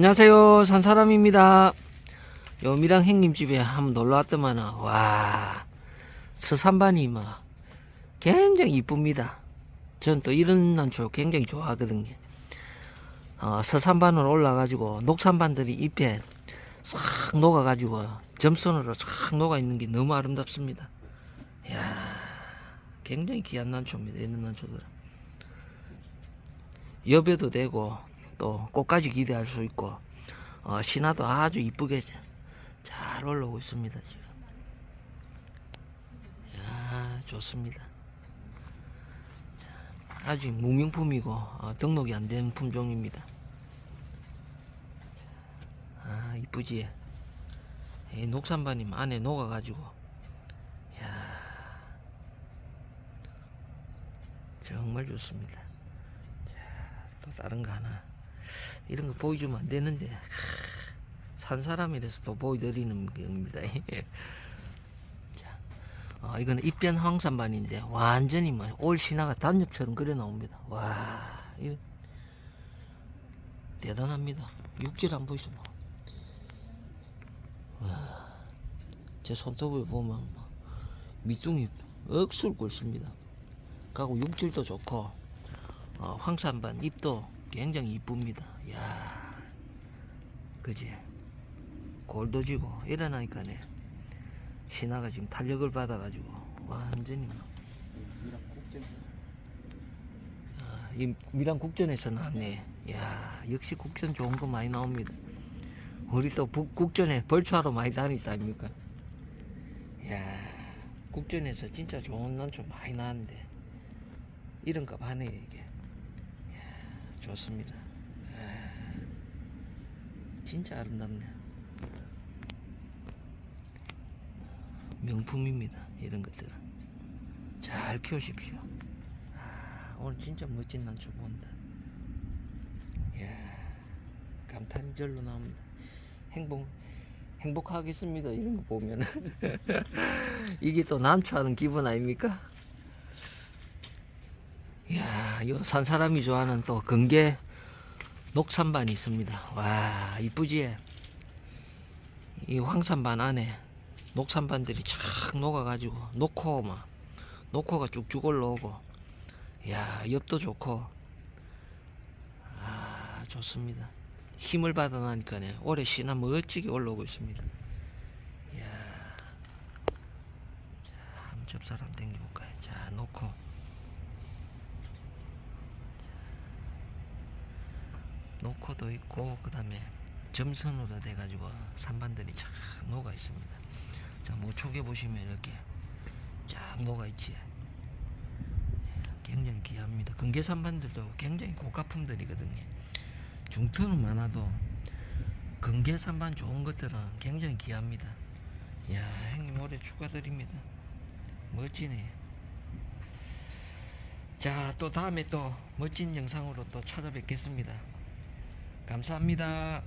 안녕하세요. 산사람입니다. 요미랑 형님 집에 한번 놀러 왔더만은 와 서산반이 뭐 굉장히 이쁩니다. 전또 이런 난초 굉장히 좋아하거든요. 어, 서산반으로 올라가지고 녹산반들이 잎에 싹 녹아가지고 점선으로 싹 녹아있는 게 너무 아름답습니다. 이야 굉장히 귀한 난초입니다. 이런 난초들은 엽에도 되고 또 꽃까지 기대할 수 있고 어, 신화도 아주 이쁘게 잘 올라오고 있습니다 지금. 야 좋습니다. 자, 아주 무명품이고 어, 등록이 안 된 품종입니다. 아 이쁘지. 이 녹산반님 안에 녹아가지고 야 정말 좋습니다. 또 다른 거 하나 이런 거 보여주면 안 되는데 산 사람이라서 또 보여드리는 겁니다. 자, 어, 이거는 입변 황산반인데 완전히 뭐 올 신화가 단엽처럼 그려 나옵니다. 와, 이거 대단합니다. 육질 안 보이소 뭐. 와, 제 손톱을 보면 뭐 밑둥이 억술 굵습니다. 가고 육질도 좋고 어, 황산반 잎도 굉장히 이쁩니다. 야, 그지? 골도 지고 일어나니까 네 신화가 지금 탄력을 받아가지고 완전히 뭐. 아, 이 미란 국전에서 나왔네. 야, 역시 국전 좋은 거 많이 나옵니다. 우리 또 북, 국전에 벌초하러 많이 다니다 아닙니까? 야, 국전에서 진짜 좋은 난초 많이 나왔는데 이런 거 하네요 이게. 좋습니다. 아, 진짜 아름답네. 명품입니다. 이런 것들은 잘 키우십시오. 아, 오늘 진짜 멋진 난초 본다. 이야, 감탄절로 나옵니다. 행복 행복하겠습니다. 이런 거 보면 이게 또 난초하는 기분 아닙니까? 이야, 요 산 사람이 좋아하는 또 건개 녹산반이 있습니다. 와, 이쁘지? 이 황산반 안에 녹산반들이 착 녹아가지고 녹코 막 녹코가 쭉쭉 올라오고, 야, 엽도 좋고, 아, 좋습니다. 힘을 받아나니까네 올해 신화 멋지게 올라오고 있습니다. 이야, 자, 접사를 한번 당겨볼까요? 자, 녹코. 노코도 있고 그 다음에 점선으로 돼가지고 산반들이 쫙 녹아 있습니다. 자 모촉에 보시면 이렇게 쫙 녹아 있지. 굉장히 귀합니다. 근개 산반들도 굉장히 고가품들이거든요. 중투는 많아도 근개 산반 좋은 것들은 굉장히 귀합니다. 야 형님 올해 축하드립니다. 멋지네. 자, 또 다음에 또 멋진 영상으로 또 찾아뵙겠습니다. 감사합니다.